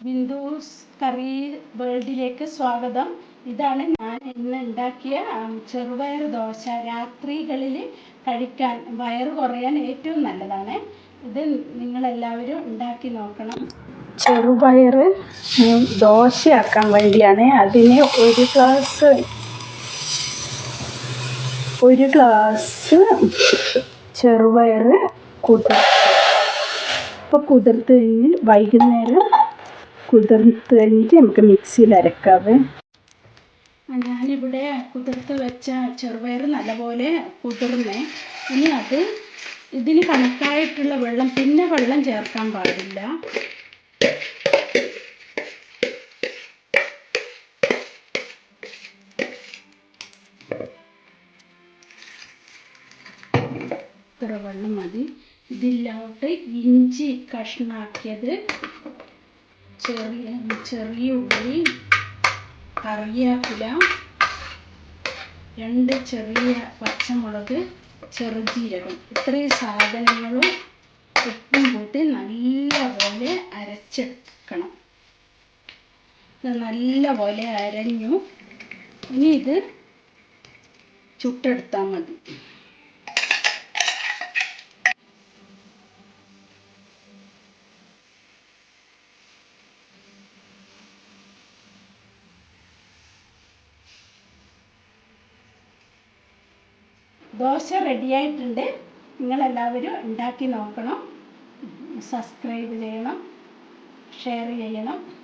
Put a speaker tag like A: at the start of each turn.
A: ബിന്ദുസ് കറി വേൾഡിലേക്ക് സ്വാഗതം. ഇതാണ് ഞാൻ ഇന്ന് ഉണ്ടാക്കിയ ചെറുപയർ ദോശ. രാത്രികളിൽ കഴിക്കാൻ വയറ് കുറയാൻ ഏറ്റവും നല്ലതാണ്. ഇത് നിങ്ങളെല്ലാവരും ഉണ്ടാക്കി നോക്കണം. ചെറുപയർ ദോശയാക്കാൻ വേണ്ടിയാണ് അതിന് ഒരു ഗ്ലാസ് ഒരു ഗ്ലാസ് ചെറുപയർ കുതിർ ഇപ്പോൾ കുതിർത്ത് കഴിഞ്ഞ് വൈകുന്നേരം കുതിർത്ത് കഴിഞ്ഞിട്ട് നമുക്ക് മിക്സിയിൽ അരക്കാവേ. ഞാനിവിടെ കുതിർത്ത് വെച്ച ചെറുപയർ നല്ലപോലെ കുതിർന്നേ ഇനി അത് ഇതിന് കണക്കായിട്ടുള്ള വെള്ളം പിന്നെ വെള്ളം ചേർക്കാൻ പാടില്ല. ഇത്ര വെള്ളം മതി. ഇതിലോട്ട് ഇഞ്ചി കഷ്ണാക്കിയത് ചെറിയ ചെറിയ ഉള്ളി കറിവേപ്പില രണ്ട് ചെറിയ പച്ചമുളക് ചെറുജീരകം. ഇത്രയും സാധനങ്ങളും ഉപ്പും കൂട്ടി നല്ലപോലെ അരച്ചെടുക്കണം. ഇത് നല്ലപോലെ അരഞ്ഞു. ഇനി ഇത് ചുട്ടെടുത്താൽ മതി. ദോശ റെഡിയായിട്ടുണ്ട് നിങ്ങളെല്ലാവരും ഉണ്ടാക്കി നോക്കണം. സബ്സ്ക്രൈബ് ചെയ്യണം. ഷെയർ ചെയ്യണം.